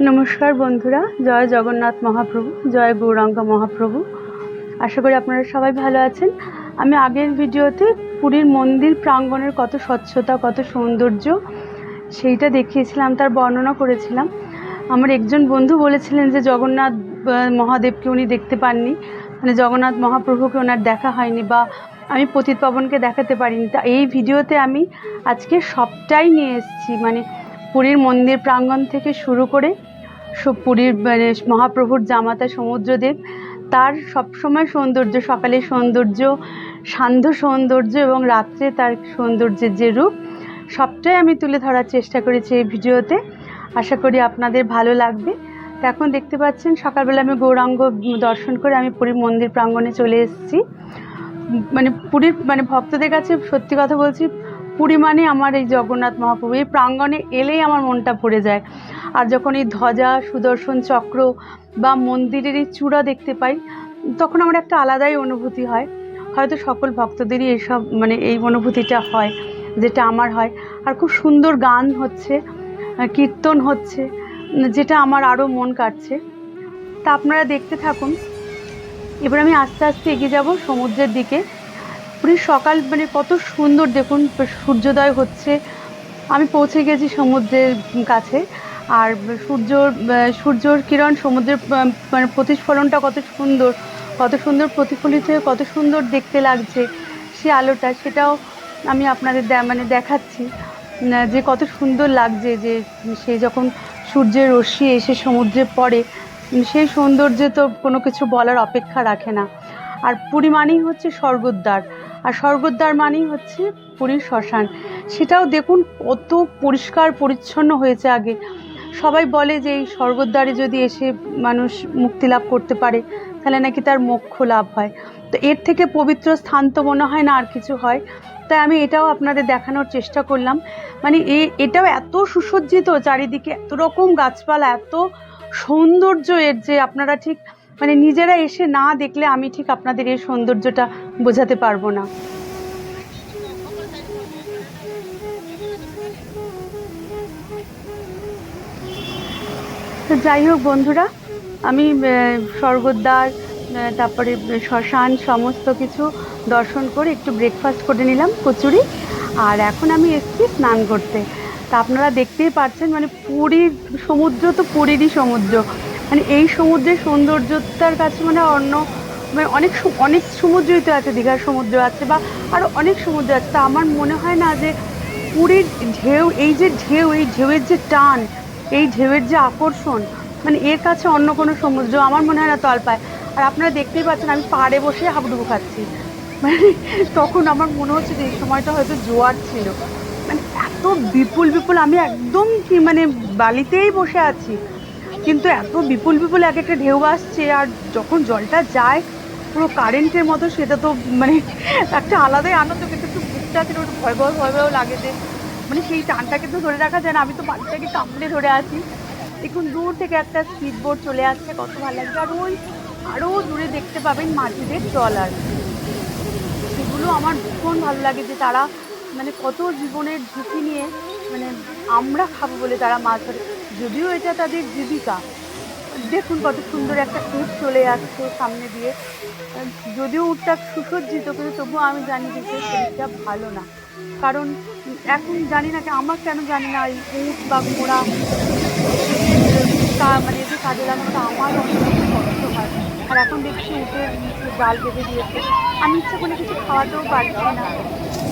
নমস্কার বন্ধুরা, জয় জগন্নাথ মহাপ্রভু, জয় গৌরাঙ্গ মহাপ্রভু। আশা করি আপনারা সবাই ভালো আছেন। আমি আগের ভিডিওতে পুরীর মন্দির প্রাঙ্গণের কত স্বচ্ছতা, কত সৌন্দর্য সেইটা দেখিয়েছিলাম, তার বর্ণনা করেছিলাম। আমার একজন বন্ধু বলেছিলেন যে, জগন্নাথ মহাদেবকে উনি দেখতে পাননি। মানে জগন্নাথ মহাপ্রভুকে ওনার দেখা হয়নি বা আমি পতিত পাবনকে দেখাতে পারিনি। তা এই ভিডিওতে আমি আজকে সবটাই নিয়ে এসেছি। মানে পুরীর মন্দির প্রাঙ্গণ থেকে শুরু করে সব পুরীর মানে মহাপ্রভুর জামাতা সমুদ্রদেব, তার সবসময় সৌন্দর্য, সকালের সৌন্দর্য, সান্ধ্য সৌন্দর্য এবং রাত্রে তার সৌন্দর্যের যে রূপ, সবটাই আমি তুলে ধরার চেষ্টা করেছি এই ভিডিওতে। আশা করি আপনাদের ভালো লাগবে। তো এখন দেখতে পাচ্ছেন, সকালবেলা আমি গৌরাঙ্গ দর্শন করে আমি পুরীর মন্দির প্রাঙ্গণে চলে এসেছি। মানে পুরীর মানে ভক্তদের কাছে সত্যি কথা বলছি পুরী মানে আমার এই জগন্নাথ মহাপ্রভু, এই প্রাঙ্গণে এলেই আমার মনটা ভরে যায়। আর যখন এই ধ্বজা, সুদর্শন চক্র বা মন্দিরের এই চূড়া দেখতে পাই, তখন আমার একটা আলাদাই অনুভূতি হয়। হয়তো সকল ভক্তদেরই এইসব মানে এই অনুভূতিটা হয়, যেটা আমার হয়। আর খুব সুন্দর গান হচ্ছে কীর্তন হচ্ছে, যেটা আমার আরও মন কাটছে। তা আপনারা দেখতে থাকুন। এবার আমি আস্তে আস্তে এগিয়ে যাব সমুদ্রের দিকে। পুরীর সকাল মানে কত সুন্দর দেখুন, সূর্যোদয় হচ্ছে। আমি পৌঁছে গেছি সমুদ্রের কাছে, আর সূর্যর সূর্যর কিরণ সমুদ্রের মানে প্রতিস্ফলনটা কত সুন্দর কত সুন্দর প্রতিফলিত হয়ে কত সুন্দর দেখতে লাগছে সে আলোটা, সেটাও আমি আপনাদের মানে দেখাচ্ছি যে কত সুন্দর লাগছে যে সে যখন সূর্যের রশ্মি এসে সমুদ্রে পড়ে সেই সৌন্দর্যে তো কোনো কিছু বলার অপেক্ষা রাখে না। আর পুরী মানেই হচ্ছে স্বর্গদ্বার। আর স্বর্গদ্বার মানেই হচ্ছে পুরীর শ্মশান। সেটাও দেখুন কত পরিষ্কার, পরিচ্ছন্ন হয়েছে আগে। সবাই বলে যে এই স্বর্গদ্বারে যদি এসে মানুষ মুক্তি লাভ করতে পারে, তাহলে নাকি তার মোক্ষ লাভ হয়। তো এর থেকে পবিত্র স্থান তো মনে হয় না আর কিছু হয়। তাই আমি এটাও আপনাদের দেখানোর চেষ্টা করলাম। মানে এ, এটাও এত সুসজ্জিত, চারিদিকে এত রকম গাছপালা, এত সৌন্দর্য এর যে আপনারা ঠিক মানে নিজেরা এসে না দেখলে আমি ঠিক আপনাদের এই সৌন্দর্যটা বোঝাতে পারব না। তো যাই হোক বন্ধুরা, আমি স্বর্গদ্বার তারপরে শ্মশান সমস্ত কিছু দর্শন করে একটু ব্রেকফাস্ট করে নিলাম কচুরি, আর এখন আমি এসেছি স্নান করতে। তা আপনারা দেখতেই পাচ্ছেন মানে পুরীর সমুদ্র তো পুরীরই সমুদ্র। মানে এই সমুদ্রের সৌন্দর্যতার কাছে মানে অন্য মানে অনেক অনেক সমুদ্রই তো আছে, দীঘার সমুদ্র আছে বা আরও অনেক সমুদ্র আছে। তা আমার মনে হয় না যে পুরীর ঢেউ, এই যে ঢেউ, এই ঢেউয়ের যে টান, এই ঢেউয়ের যে আকর্ষণ মানে এর কাছে অন্য কোনো সমুদ্র আমার মনে হয় না তল পায়। আর আপনারা দেখতেই পাচ্ছেন আমি পাড়ে বসে হাবুডুবু খাচ্ছি। মানে তখন আমার মনে হচ্ছে যে এই সময়টা হয়তো জোয়ার ছিল। মানে এত বিপুল বিপুল, আমি একদম কি মানে বালিতেই বসে আছি। কিন্তু এত বিপুল বিপুল এক একটা ঢেউ আসছে, আর যখন জলটা যায়, পুরো কারেন্টের মতো সেটা তো মানে একটা আলাদাই আনন্দ, কিন্তু একটু বুকটা কিন্তু একটু ভয় ভয় ভয় ভয় লাগে যে মানে সেই টানটাকে তো ধরে রাখা যায় না। আমি তো বাড়িটাকে কামড়ে ধরে আছি। দেখুন, দূর থেকে একটা স্পিড বোট চলে আসছে, কত ভালো লাগছে। আর ওই আরও দূরে দেখতে পাবেন মাঝিদের ট্রলার সেগুলো আমার ভীষণ ভালো লাগে যে তারা মানে কত জীবনের ঝুঁকি নিয়ে মানে আমরা খাব বলে তারা মাছ ধরে। যদিও এটা তাদের জীবিকা। দেখুন কত সুন্দর একটা উট চলে আসছে সামনে দিয়ে। যদিও উটটা সুসজ্জিত, কিন্তু তবুও আমি জানি যে সে শরীরটা ভালো না। কারণ এখন জানি না আমার কেন জানি না এই উট বা ঘোড়া। মানে এতে কাজে লাগানোটা আমার অনেক কষ্ট হয়। আর এখন দেখছি নিচে জাল বেঁধে দিয়েছে। আমি ইচ্ছা করলে কিছু খাওয়াতেও পারছি না।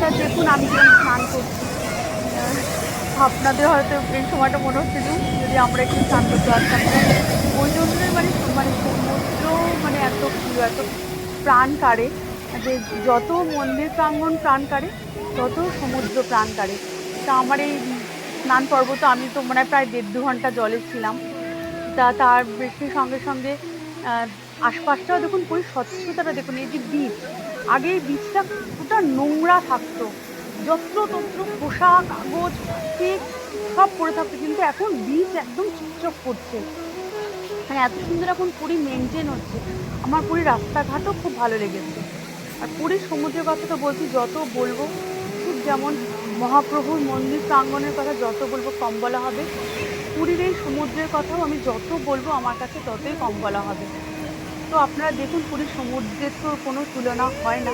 তা দেখুন আমি স্নান করছি। আপনাদের হয়তো এই সময়টা মনে হচ্ছে যে যদি আমরা একটু স্নান করতে পারতাম ওই জন্যই মানে মানে সমুদ্র মানে এত এত প্রাণ কাড়ে। যে যত মন্দির প্রাঙ্গণ প্রাণ কাড়ে, তত সমুদ্র প্রাণ কাড়ে। তা আমার এই স্নান পর্ব তো আমি তো মনে হয় প্রায় দেড় দু ঘণ্টা জলে ছিলাম। তা তার বৃষ্টির সঙ্গে সঙ্গে আশপাশটাও দেখুন পুরো স্বচ্ছতাটা দেখুন, এই যে বীজ আগে এই বীজটা পুরোটা নোংরা থাকতো। যত্র তত্র পোশাক, কাগজ, প্লাস্টিক, সব পরে থাকতো কিন্তু এখন বীচ একদম চিকচক করছে। মানে এত সুন্দর এখন পুরী মেনটেন হচ্ছে। আমার পুরী রাস্তাঘাটও খুব ভালো লেগেছে। আর পুরীর সমুদ্রের কথা তো বলছি, যত বলব, ঠিক যেমন মহাপ্রভুর মন্দির প্রাঙ্গনের কথা যত বলব কম বলা হবে। পুরীর এই সমুদ্রের কথাও আমি যত বলব আমার কাছে ততই কম বলা হবে। তো আপনারা দেখুন, পুরীর সমুদ্রের তো কোনো তুলনা হয় না।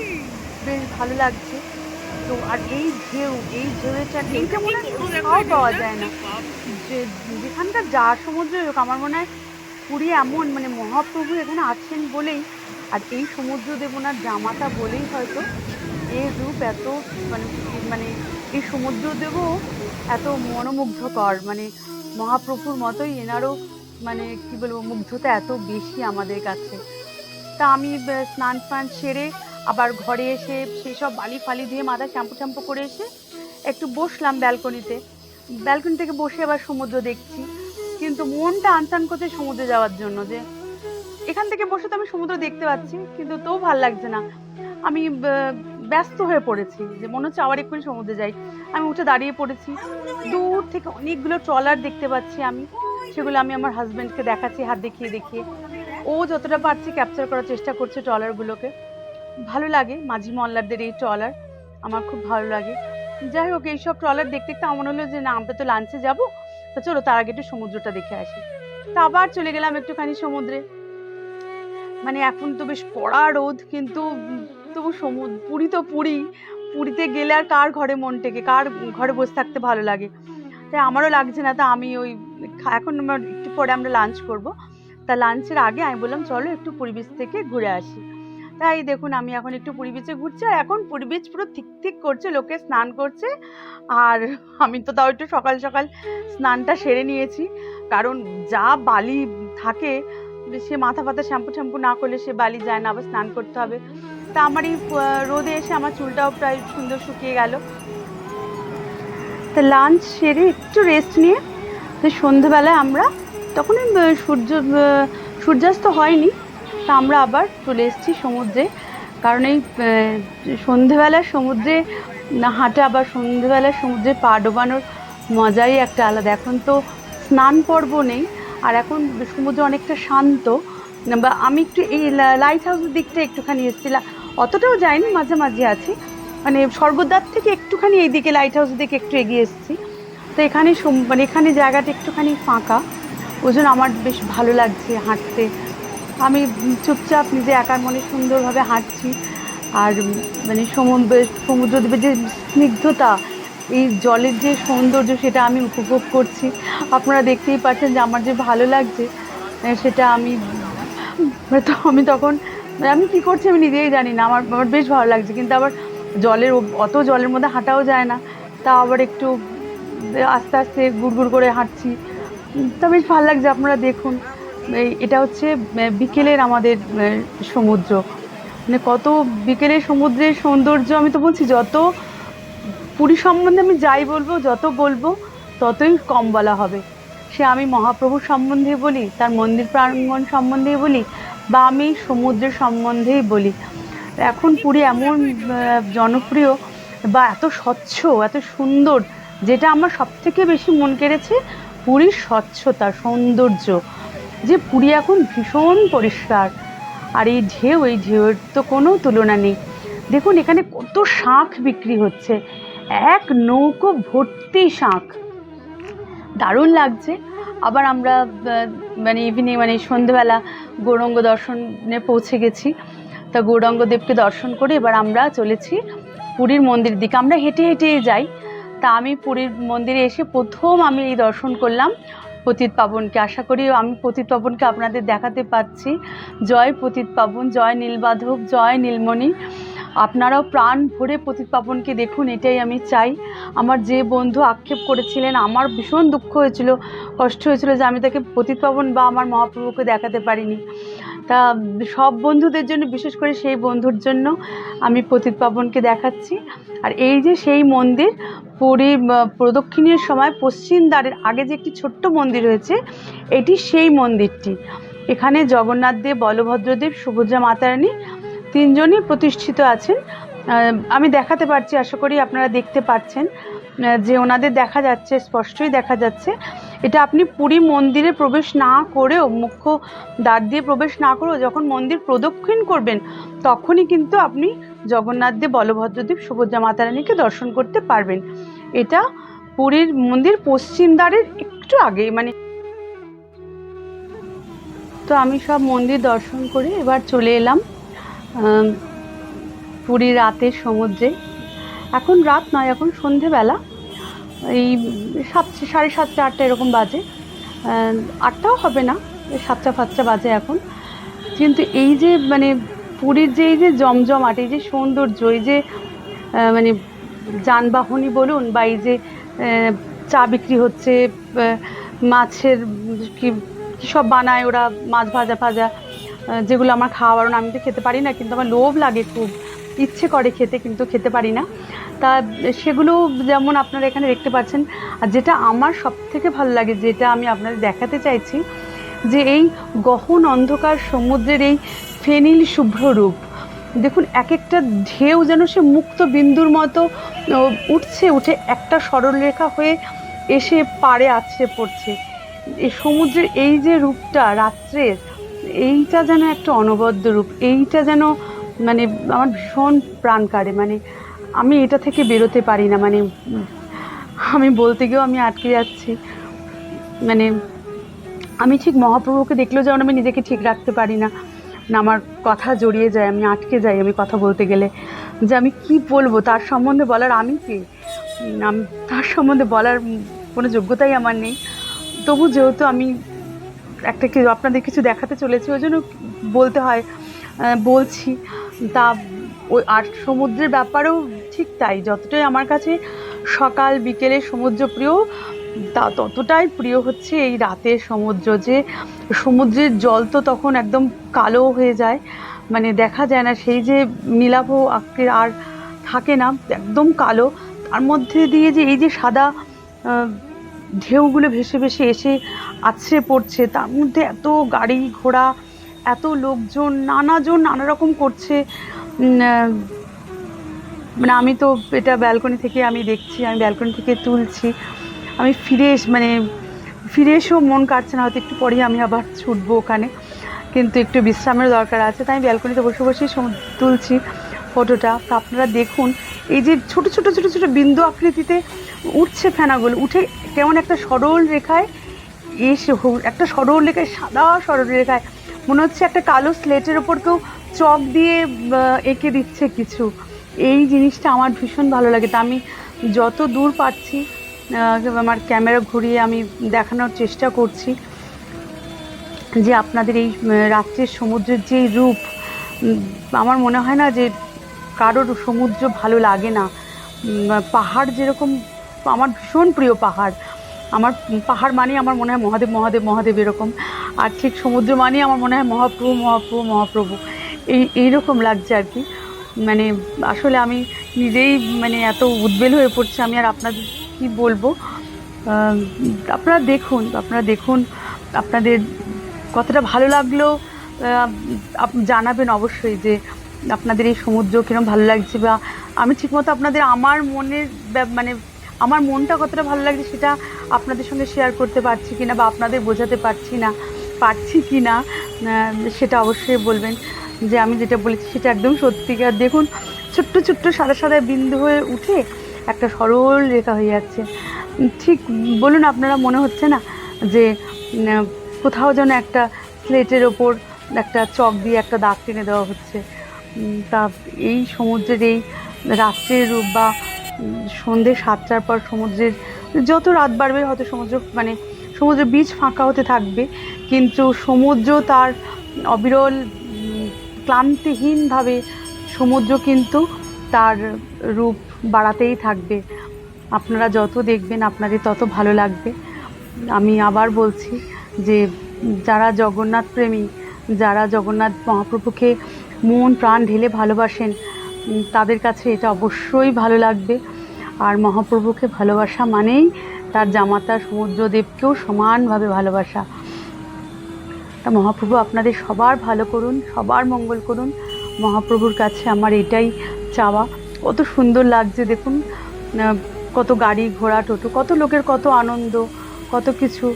বেশ ভালো লাগছে। তো আর এই ঢেউ এই ঢেউয়ের এইটা মনে হয় পাওয়া যায় না। যে যেখানকার যা সমুদ্র হোক আমার মনে হয় পুরী এমন মানে মহাপ্রভু এখানে আছেন বলেই আর এই সমুদ্র দেবনার জামাটা বলেই হয়তো এর রূপ এত মানে মানে এই সমুদ্র দেবও এত মনোমুগ্ধকর। মানে মহাপ্রভুর মতোই এনারও মানে কি বলব মুগ্ধতা এত বেশি আমাদের কাছে। তা আমি স্নান ফান সেরে আবার ঘরে এসে সেই সব বালি ফালি দিয়ে মাথা শ্যাম্পু শ্যাম্পু করে এসে একটু বসলাম ব্যালকনিতে। ব্যালকনি থেকে বসে আবার সমুদ্র দেখছি। কিন্তু মনটা আনচান করছে সমুদ্রে যাওয়ার জন্য যে, এখান থেকে বসে তো আমি সমুদ্র দেখতে পাচ্ছি, কিন্তু তো ভালো লাগছে না। আমি ব্যস্ত হয়ে পড়েছি, যে মনে হচ্ছে আবার এক্ষুনি সমুদ্রে যাই। আমি উঠে দাঁড়িয়ে পড়েছি। দূর থেকে অনেকগুলো ট্রলার দেখতে পাচ্ছি আমি। সেগুলো আমি আমার হাজব্যান্ডকে দেখাচ্ছি, হাত দেখিয়ে দেখিয়ে। ও যতটা পারছে ক্যাপচার করার চেষ্টা করছে ট্রলারগুলোকে। ভালো লাগে মাঝি মল্লারদের এই ট্রলার। আমার খুব ভালো লাগে। যাই হোক, এইসব ট্রলার দেখতে দেখতে আমার হলো যে, না, আমরা তো লাঞ্চে যাব। তো চলো, তার আগে একটু সমুদ্রটা দেখে আসি। তা আবার চলে গেলাম একটুখানি সমুদ্রে। মানে এখন তো বেশ কড়া রোদ, কিন্তু তবু সমুদ্র পুরী তো পুরী। পুরীতে গেলে আর কার ঘরে মন টেকে? কার ঘরে বসে থাকতে ভালো লাগে? তাই আমারও লাগছে না। তা আমি ওই এখন একটু পরে আমরা লাঞ্চ করব। তা লাঞ্চের আগে আমি বললাম, চলো একটু পুরী বিচ থেকে ঘুরে আসি। তাই দেখুন, আমি এখন একটু পুরী বিচে ঘুরছি আর এখন পুরী বিচ পুরো ঠিক ঠিক করছে, লোকে স্নান করছে। আর আমি তো তাও একটু সকাল সকাল স্নানটা সেরে নিয়েছি। কারণ যা বালি থাকে, সে মাথা ফাথা শ্যাম্পু ট্যাম্পু না করলে সে বালি যায় না, আবার স্নান করতে হবে। তা আমার এই রোদে এসে আমার চুলটাও প্রায় সুন্দর শুকিয়ে গেল। তা লাঞ্চ সেরে একটু রেস্ট নিয়ে তো সন্ধেবেলায় আমরা, তখন সূর্য সূর্যাস্ত হয়নি। তা আমরা আবার চলে এসেছি সমুদ্রে। কারণ এই আহ, সন্ধেবেলার সমুদ্রে না হাঁটা আবার সন্ধেবেলার সমুদ্রে পা ডোবানোর মজাই একটা আলাদা। এখন তো স্নান পর্ব নেই আর এখন সমুদ্র অনেকটা শান্ত। বা আমি একটু এই লাইট হাউসের দিকটা একটুখানি এসেছিলাম অতটাও যাইনি মাঝে মাঝে আছি। মানে স্বর্গদ্বার থেকে একটুখানি এইদিকে লাইট হাউসের দিকে একটু এগিয়ে এসেছি। তো এখানে মানে এখানে জায়গাটা একটুখানি ফাঁকা। ওই আমার বেশ ভালো লাগছে হাঁটতে। আমি চুপচাপ নিজে একার মনে সুন্দরভাবে হাঁটছি। আর মানে সমুদ্র সমুদ্রদ্বীপের যে স্নিগ্ধতা, এই জলের যে সৌন্দর্য সেটা আমি উপভোগ করছি। আপনারা দেখতেই পাচ্ছেন যে আমার যে ভালো লাগছে সেটা আমি তো আমি তখন মানে আমি কি করছি আমি নিজেই জানি না, আমার আমার বেশ ভালো লাগছে। কিন্তু আবার জলের অত জলের মধ্যে হাঁটাও যায় না। তা আবার একটু আস্তে আস্তে গুড় গুড় করে হাঁটছি। তা বেশ ভালো লাগছে, আপনারা দেখুন। এটা হচ্ছে বিকেলের আমাদের সমুদ্র। মানে কত বিকেলের সমুদ্রের সৌন্দর্য, আমি তো বলছি, যত পুরী সম্বন্ধে আমি যাই বলব, যত বলব, ততই কম বলা হবে। সে আমি মহাপ্রভুর সম্বন্ধে বলি, তার মন্দির প্রাঙ্গণ সম্বন্ধেই বলি, বা আমি সমুদ্রের সম্বন্ধেই বলি। এখন পুরী এমন জনপ্রিয় বা এত স্বচ্ছ, এত সুন্দর, যেটা আমার সবথেকে বেশি মন কেড়েছে, পুরীর স্বচ্ছতা সৌন্দর্য। যে পুরী এখন ভীষণ পরিষ্কার। আর এই ঢেউ, এই ঢেউয়ের তো কোনো তুলনা নেই। দেখুন, এখানে কত শাঁখ বিক্রি হচ্ছে। এক নৌকো ভর্তি শাঁখ। দারুণ লাগছে। আবার আমরা মানে ইভিনিং মানে সন্ধেবেলা গৌরঙ্গ দর্শনে পৌঁছে গেছি। তা গৌরাঙ্গদেবকে দর্শন করে এবার আমরা চলেছি পুরীর মন্দির দিকে। আমরা হেঁটে হেঁটেই যাই। তা আমি পুরীর মন্দিরে এসে প্রথম আমি এই দর্শন করলাম পতিত পাবনকে। আশা করি আমি পতিত পাবনকে আপনাদের দেখাতে পাচ্ছি। জয় পতিত পাবন, জয় নীলবাধব জয় নীলমণি। আপনারাও প্রাণ ভরে পতিত পাবনকে দেখুন, এটাই আমি চাই। আমার যে বন্ধু আক্ষেপ করেছিলেন, আমার ভীষণ দুঃখ হয়েছিল, কষ্ট হয়েছিল যে আমি তাকে পতিত পাবন বা আমার মহাপ্রভুকে দেখাতে পারিনি। তা সব বন্ধুদের জন্য, বিশেষ করে সেই বন্ধুর জন্য আমি পতিত পাবনকে দেখাচ্ছি। আর এই যে সেই মন্দির, পুরী প্রদক্ষিণের সময় পশ্চিম দ্বারের আগে যে একটি ছোট্ট মন্দির রয়েছে, এটি সেই মন্দিরটি। এখানে জগন্নাথ দেব বলভদ্রদেব সুভদ্রা মাতারানী তিনজনই প্রতিষ্ঠিত আছেন। আমি দেখাতে পারছি, আশা করি আপনারা দেখতে পাচ্ছেন। যে ওনাদের দেখা যাচ্ছে, স্পষ্টই দেখা যাচ্ছে। এটা আপনি পুরী মন্দিরে প্রবেশ না করেও, মুখ্য দ্বার দিয়ে প্রবেশ না করেও যখন মন্দির প্রদক্ষিণ করবেন, তখনই কিন্তু আপনি জগন্নাথ দেব বলভদ্রদেব সুভদ্রা মাতারানীকে দর্শন করতে পারবেন। এটা পুরীর মন্দির পশ্চিম দ্বারের একটু আগেই মানে তো আমি সব মন্দির দর্শন করে এবার চলে এলাম পুরী রাতের সমুদ্রে। এখন রাত নয়, এখন সন্ধেবেলা। এই সাত, সাড়ে সাতটা, আটটা এরকম বাজে। আটটাও হবে না, সাতটা, ফাতটা বাজে এখন। কিন্তু এই যে মানে পুরীর যে, এই যে জমজমাট, এই যে সৌন্দর্য, এই যে মানে যানবাহনই বলুন বা এই যে চা বিক্রি হচ্ছে মাছের কি, কী সব বানায় ওরা, মাছ ভাজা ভাজা যেগুলো আমার খাওয়া বারণ আমি তো খেতে পারি না, কিন্তু আমার লোভ লাগে খুব। ইচ্ছে করে খেতে, কিন্তু খেতে পারি না। তা সেগুলো যেমন আপনারা এখানে দেখতে পাচ্ছেন, আর যেটা আমার সব থেকে ভালো লাগে, যেটা আমি আপনাদের দেখাতে চাইছি, যে এই গহন অন্ধকার সমুদ্রের এই ফেনিল শুভ্র রূপ। দেখুন এক একটা ঢেউ যেন সে মুক্ত বিন্দুর মতো উঠছে, উঠে একটা সরলরেখা হয়ে এসে পাড়ে আছড়ে পড়ছে। এই সমুদ্রের এই যে রূপটা রাত্রের, এইটা যেন একটা অনবদ্য রূপ, এইটা যেন মানে আমার ভীষণ প্রাণ কাড়ে মানে আমি এটা থেকে বেরোতে পারি না মানে আমি বলতে গিয়েও আমি আটকে যাচ্ছি। মানে আমি ঠিক মহাপ্রভুকে দেখলেও যেমন আমি নিজেকে ঠিক রাখতে পারি না না আমার কথা জড়িয়ে যায়, আমি আটকে যাই আমি কথা বলতে গেলে। যে আমি কি বলব, তার সম্বন্ধে বলার আমি কে? তার সম্বন্ধে বলার কোনো যোগ্যতাই আমার নেই। তবু যেহেতু আমি একটা আপনাদের কিছু দেখাতে চলেছি, ওই জন্য বলতে হয় বলছি। তা ওই আর সমুদ্রের ব্যাপারেও ঠিক তাই। যতটাই আমার কাছে সকাল, বিকেলে সমুদ্র প্রিয়, তা ততটাই প্রিয় হচ্ছে এই রাতের সমুদ্র যে সমুদ্রের জল তো তখন একদম কালো হয়ে যায়। মানে দেখা যায় না সেই যে নীলাভ আঁকড়ে আর থাকে না, একদম কালো। তার মধ্যে দিয়ে যে এই যে সাদা ঢেউগুলো ভেসে ভেসে এসে আছড়ে পড়ছে, তার মধ্যে এত গাড়ি ঘোড়া এত লোকজন, নানাজন নানা রকম করছে মানে আমি তো এটা ব্যালকনি থেকে আমি দেখছি, আমি ব্যালকনি থেকে তুলছি। আমি ফিরে এস মানে ফিরে এসেও মন কাটছে না, হয়তো একটু পরেই আমি আবার ছুটবো ওখানে। কিন্তু একটু বিশ্রামের দরকার আছে, তাই আমি ব্যালকনিতে বসে বসেই তুলছি ফটোটা তো আপনারা দেখুন, এই যে ছোট ছোট ছোট ছোট বিন্দু আকৃতিতে উঠছে ফেনাগুলো, উঠে কেমন একটা সরল রেখায় এসে একটা সরল রেখায়, সাদা সরল রেখায় মনে হচ্ছে একটা কালো স্লেটের ওপর কেউ চক দিয়ে এঁকে দিচ্ছে কিছু। এই জিনিসটা আমার ভীষণ ভালো লাগে। তা আমি যত দূর পাচ্ছি আমার ক্যামেরা ঘুরিয়ে আমি দেখানোর চেষ্টা করছি যে আপনাদের এই রাত্রের সমুদ্রের যে রূপ আমার মনে হয় না যে কারোর সমুদ্র ভালো লাগে না। পাহাড় যেরকম, আমার ভীষণ প্রিয় পাহাড়। আমার পাহাড় মানেই আমার মনে হয় মহাদেব মহাদেব মহাদেব এরকম। আর ঠিক সমুদ্র মানেই আমার মনে হয় মহাপ্রভু মহাপ্রভু মহাপ্রভু। এই, এইরকম লাগছে আর কি। মানে আসলে আমি নিজেই মানে এত উদ্বেল হয়ে পড়ছে, আমি আর আপনাদের কি বলব? আপনারা দেখুন আপনারা দেখুন, আপনাদের কতটা ভালো লাগল জানাবেন অবশ্যই যে আপনাদের এই সমুদ্র কীরকম ভালো লাগছে বা আমি ঠিকমতো আপনাদের আমার মনের মানে আমার মনটা কতটা ভালো লাগছে সেটা আপনাদের সঙ্গে শেয়ার করতে পারছি কিনা বা আপনাদের বোঝাতে পারছি না, পারছি কি না সেটা অবশ্যই বলবেন। যে আমি যেটা বলেছি সেটা একদম সত্যিকার দেখুন, ছোট্ট ছোট্ট সাদা সাদা বিন্দু হয়ে উঠে একটা সরল রেখা হয়ে যাচ্ছে। ঠিক বলুন আপনারা মনে হচ্ছে না যে কোথাও যেন একটা স্লেটের ওপর একটা চক দিয়ে একটা দাগ টেনে দেওয়া হচ্ছে? তা এই সমুদ্রের এই রাত্রের রূপ বা সন্ধে সাতটার পর সমুদ্রের যত রাত বাড়বে হয়তো সমুদ্র মানে সমুদ্রের বীজ ফাঁকা হতে থাকবে, কিন্তু সমুদ্র তার অবিরল ক্লান্তিহীনভাবে সমুদ্র কিন্তু তার রূপ বাড়াতেই থাকবে। আপনারা যত দেখবেন আপনাদের তত ভালো লাগবে। আমি আবার বলছি যে যারা জগন্নাথ প্রেমী, যারা জগন্নাথ মহাপ্রভুকে মন প্রাণ ঢেলে ভালোবাসেন তাদের কাছে এটা অবশ্যই ভালো লাগবে। আর মহাপ্রভুকে ভালোবাসা মানেই তার জামাতা সমুদ্রদেবকেও সমানভাবে ভালোবাসা। তা মহাপ্রভু আপনাদের সবার ভালো করুন, সবার মঙ্গল করুন। মহাপ্রভুর কাছে আমার এটাই চাওয়া। কত সুন্দর লাগছে দেখুন কত গাড়ি ঘোড়া, টোটো, কত লোকের কত আনন্দ, কত কিছু।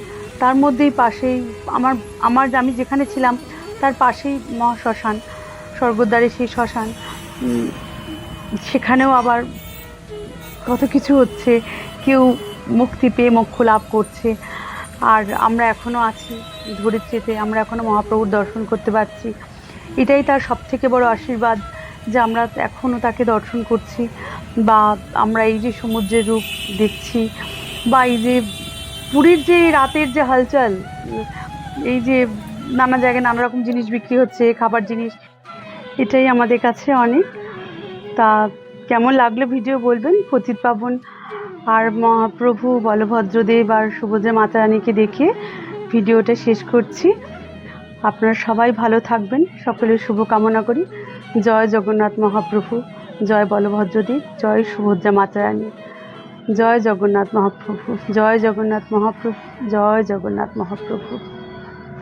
তার মধ্যেই পাশেই আমার আমার, আমি যেখানে ছিলাম, তার পাশেই মহাশ্মশান, স্বর্গদ্বারে সেই শ্মশান। সেখানেও আবার কত কিছু হচ্ছে, কেউ মুক্তি পেয়ে মোক্ষ লাভ করছে। আর আমরা এখনও আছি ধরিত্রীতে আমরা এখনও মহাপ্রভুর দর্শন করতে পারছি। এটাই তার সবথেকে বড় আশীর্বাদ যে আমরা এখনও তাকে দর্শন করছি বা আমরা এই যে সমুদ্রের রূপ দেখছি বা এই যে পুরীর যে রাতের যে হালচাল, এই যে নানা জায়গায় নানা রকম জিনিস বিক্রি হচ্ছে, খাবার জিনিস এটাই আমাদের কাছে অনেক। তা কেমন লাগল ভিডিও বলবেন? পতিত পাবন আর মহাপ্রভু বলভদ্রদেব আর সুভদ্রা মাতারানীকে দেখে ভিডিওটা শেষ করছি। আপনারা সবাই ভালো থাকবেন। সকলের শুভ কামনা করি। জয় জগন্নাথ মহাপ্রভু, জয় বলভদ্রদেব, জয় সুভদ্রা মাতারানী, জয় জগন্নাথ মহাপ্রভু, জয় জগন্নাথ মহাপ্রভু, জয় জগন্নাথ মহাপ্রভু।